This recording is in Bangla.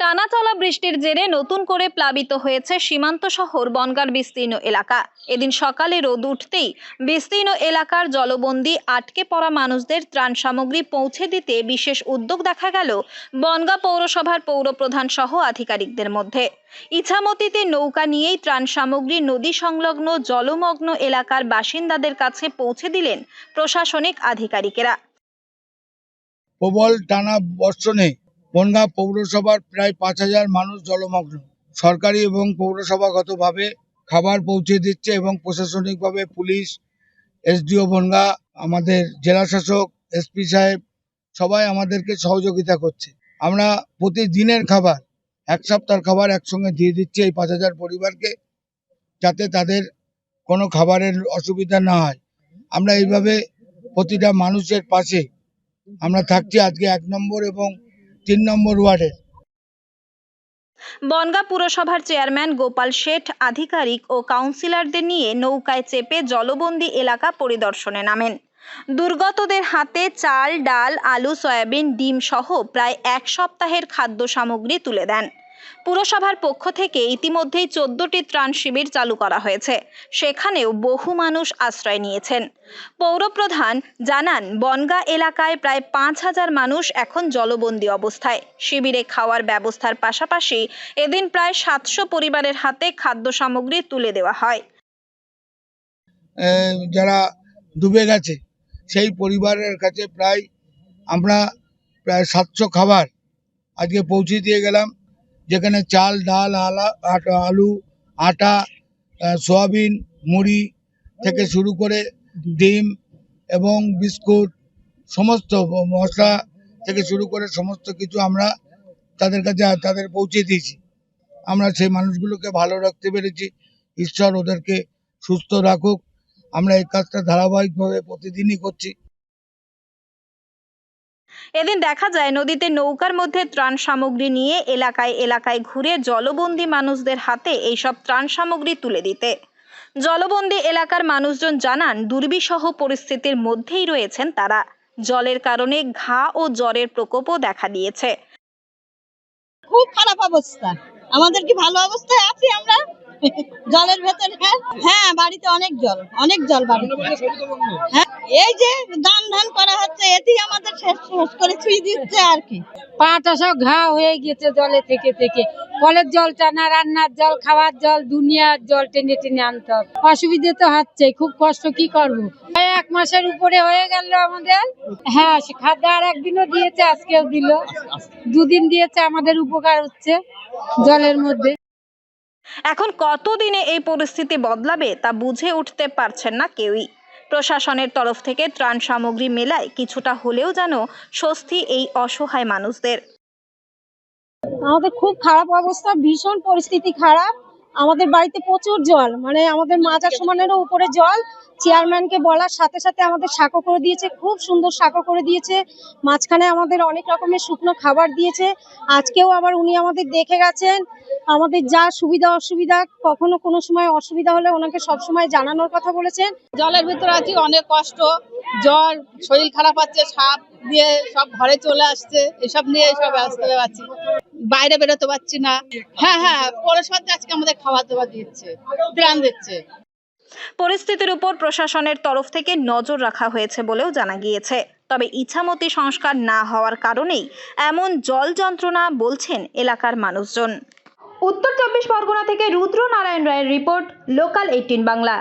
টানাচলা বৃষ্টির জেরে নতুন করে প্লাবিত হয়েছে সীমান্ত শহর বনগাঁর বিস্তীর্ণ এলাকা। এদিন সকালে রোদ উঠতেই বিস্তীর্ণ এলাকার জলবন্দি আটকে পড়া মানুষদের ত্রাণ সামগ্রী পৌঁছে দিতে বিশেষ উদ্যোগ দেখা গেল বনগাঁ পৌরসভার পৌরপ্রধান সহ আধিকারিকদের মধ্যে। ইছামতিতে নৌকা নিয়েই ত্রাণ সামগ্রী, নদী সংলগ্ন, জলমগ্ন এলাকার বাসিন্দাদের কাছে পৌঁছে দিলেন প্রশাসনিক আধিকারিকেরা। প্রবল টানা বর্ষণে বনগাঁ পৌরসভার প্রায় পাঁচ হাজার মানুষ জলমগ্ন। সরকারি এবং পৌরসভাগতভাবে খাবার পৌঁছে দিচ্ছে এবং প্রশাসনিকভাবে পুলিশ, এসডিও বনগাঁ, আমাদের জেলা শাসক এসপি সাহেব সবাই আমাদেরকে সহযোগিতা করছে। আমরা প্রতিদিনের খাবার, এক সপ্তাহের খাবার একসঙ্গে দিয়ে দিচ্ছি এই পাঁচ হাজার পরিবারকে যাতে তাদের কোনো খাবারের অসুবিধা না হয়। আমরা এইভাবে প্রতিটা মানুষের পাশে আমরা থাকছি। আজকে এক নম্বর এবং তিন নম্বর ওয়ার্ডে বনগা পুরসভার চেয়ারম্যান গোপাল শেঠ আধিকারিক ও কাউন্সিলরদের নিয়ে নৌকায় চেপে জলবন্দি এলাকা পরিদর্শনে নামেন। দুর্গতদের হাতে চাল, ডাল, আলু, সয়াবিন, ডিম সহ প্রায় এক সপ্তাহের খাদ্য সামগ্রী তুলে দেন। পুরসভার পক্ষ থেকে ইতিমধ্যেই চোদ্দটি ত্রাণ শিবির চালু করা হয়েছে। সেখানেও বহু মানুষ আশ্রয় নিয়েছেন। পৌরপ্রধান জানান, বনগাঁ এলাকায় প্রায় পাঁচ হাজার মানুষ এখন জলবন্দী অবস্থায়। শিবিরে খাওয়ার ব্যবস্থার পাশাপাশি এদিন প্রায় সাতশো পরিবারের হাতে খাদ্য সামগ্রী তুলে দেওয়া হয়। যারা ডুবে গেছে, সেই পরিবারের কাছে প্রায় আমরা প্রায় সাতশো খাবার আজকে পৌঁছে দিয়ে গেলাম। যেখানে চাল, ডাল, আলা আলু, আটা সয়াবিন, মুড়ি থেকে শুরু করে ডিম এবং বিস্কুট, সমস্ত মশলা থেকে শুরু করে সমস্ত কিছু আমরা তাদের কাছে, তাদের পৌঁছে দিয়েছি। আমরা সেই মানুষগুলোকে ভালো রাখতে পেরেছি। ঈশ্বর ওদেরকে সুস্থ রাখুক। আমরা এই কাজটা ধারাবাহিকভাবে প্রতিদিনই করছি। এদিন দেখা যায় নদীতে নৌকার মধ্যে ত্রাণ সামগ্রী নিয়ে এলাকায় এলাকায় ঘুরে জলবন্দি মানুষদের হাতে এইসব ত্রাণ সামগ্রী তুলে দিতে। জলবন্দি এলাকার মানুষজন জানান, দুর্বিষহ পরিস্থিতির মধ্যেই রয়েছেন তারা। জলের কারণে ঘা ও জ্বরের প্রকোপও দেখা দিয়েছে। খুব খারাপ অবস্থা। আমাদের কি ভালো অবস্থায় আছি আমরা? জলের ভেতরে হ্যাঁ? বাড়িতে অনেক জল অনেক জল বাড়িতে। হ্যাঁ এই যে দান ধান করা হচ্ছে এটি আমাদের শেষ শেষ করে ছুঁয়ে দিচ্ছে আর কি। পাটা সব ঘা হয়ে গেছে জলে থেকে থেকে। কলের জল টানা রান্নার জল, খাওয়ার জল, দুনিয়ার জল টেনে টেনে আনতে হবে। অসুবিধে তো হচ্ছে, খুব কষ্ট কি করব? এক মাসের উপরে হয়ে গেল আমাদের। হ্যাঁ খাদ্য আর একদিনও দিয়েছে, আজকেও দিল। দুদিন দিয়েছে, আমাদের উপকার হচ্ছে জলের মধ্যে। এখন কতদিনে এই পরিস্থিতি বদলাবে তা বুঝে উঠতে পারছেন না কেউই। প্রশাসনের তরফ থেকে ত্রাণ সামগ্রী মেলায় কিছুটা হলেও যেন স্বস্তি এই অসহায় মানুষদের। আমাদের খুব খারাপ অবস্থা, ভীষণ পরিস্থিতি খারাপ। আমাদের বাড়িতে প্রচুর জল মানে আমাদের মাজার সমানেরও উপরে জল। চেয়ারম্যানকে বলার সাথে সাথে আমাদের সাঁকো করে দিয়েছে, খুব সুন্দর সাঁকো করে দিয়েছে। মাঝখানে আমাদের অনেক রকমের শুকনো খাবার দিয়েছে। আজকেও আবার উনি আমাদের দেখে গেছেন। আমাদের যা সুবিধা অসুবিধা, কখনো কোনো সময় অসুবিধা হলে ওনাকে সব সময় জানানোর কথা বলেছেন। জলের ভিতরে আছি, অনেক কষ্ট। জ্বর শরীর খারাপ হচ্ছে, সাপ দিয়ে সব ঘরে চলে আসছে, এসব নিয়ে সব ব্যস্ত আছি। বাইরে বেরোতে পারছি না। হ্যাঁ হ্যাঁ পৌরসভা থেকে আজকে আমাদের খাবার দাবার দিচ্ছে ত্রাণ দিচ্ছে। পরিস্থিতির উপর প্রশাসনের তরফ থেকে নজর রাখা হয়েছে বলেও জানা গিয়েছে। তবে ইছামতি সংস্কার না হওয়ার কারণেই এমন জল যন্ত্রণা বলছেন এলাকার মানুষজন। উত্তর চব্বিশ পরগনা থেকে রুদ্র নারায়ণ রায়ের রিপোর্ট লোকাল এইটিন বাংলা।